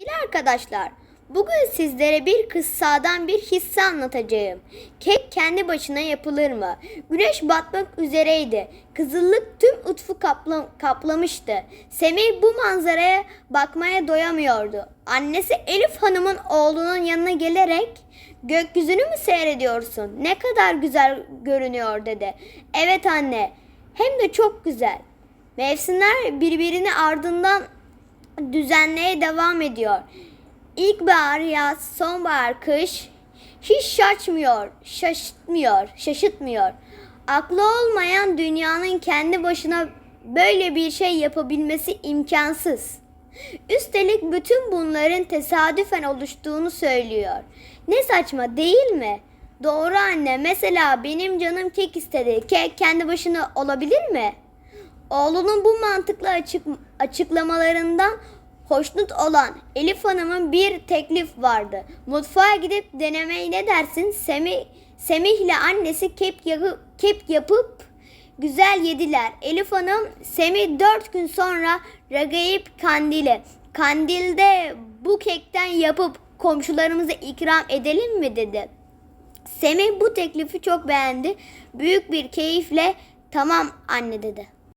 Sevgili arkadaşlar, bugün sizlere bir kıssadan bir hisse anlatacağım. Kek kendi başına yapılır mı? Güneş batmak üzereydi. Kızıllık tüm utfu kapla- kaplamıştı. Semih bu manzaraya bakmaya doyamıyordu. Annesi Elif Hanım'ın oğlunun yanına gelerek Gökyüzünü mü seyrediyorsun? Ne kadar güzel görünüyor dedi. Evet anne, hem de çok güzel. Mevsimler birbirini ardından düzenleye devam ediyor. İlkbahar, yaz, sonbahar, kış hiç şaşmıyor, şaşıtmıyor, şaşıtmıyor. Aklı olmayan dünyanın kendi başına böyle bir şey yapabilmesi imkansız. Üstelik bütün bunların tesadüfen oluştuğunu söylüyor. Ne saçma değil mi? Doğru anne. Mesela benim canım kek istedi. Kek kendi başına olabilir mi? Oğlunun bu mantıklı açık, açıklamalarından hoşnut olan Elif Hanım'ın bir teklif vardı. Mutfağa gidip denemeye ne dersin? Semih, Semih'le annesi kep, yakı- kep yapıp güzel yediler. Elif Hanım Semih dört gün sonra Ragayip Kandili. Kandilde bu kekten yapıp komşularımıza ikram edelim mi dedi. Semih bu teklifi çok beğendi. Büyük bir keyifle tamam anne dedi.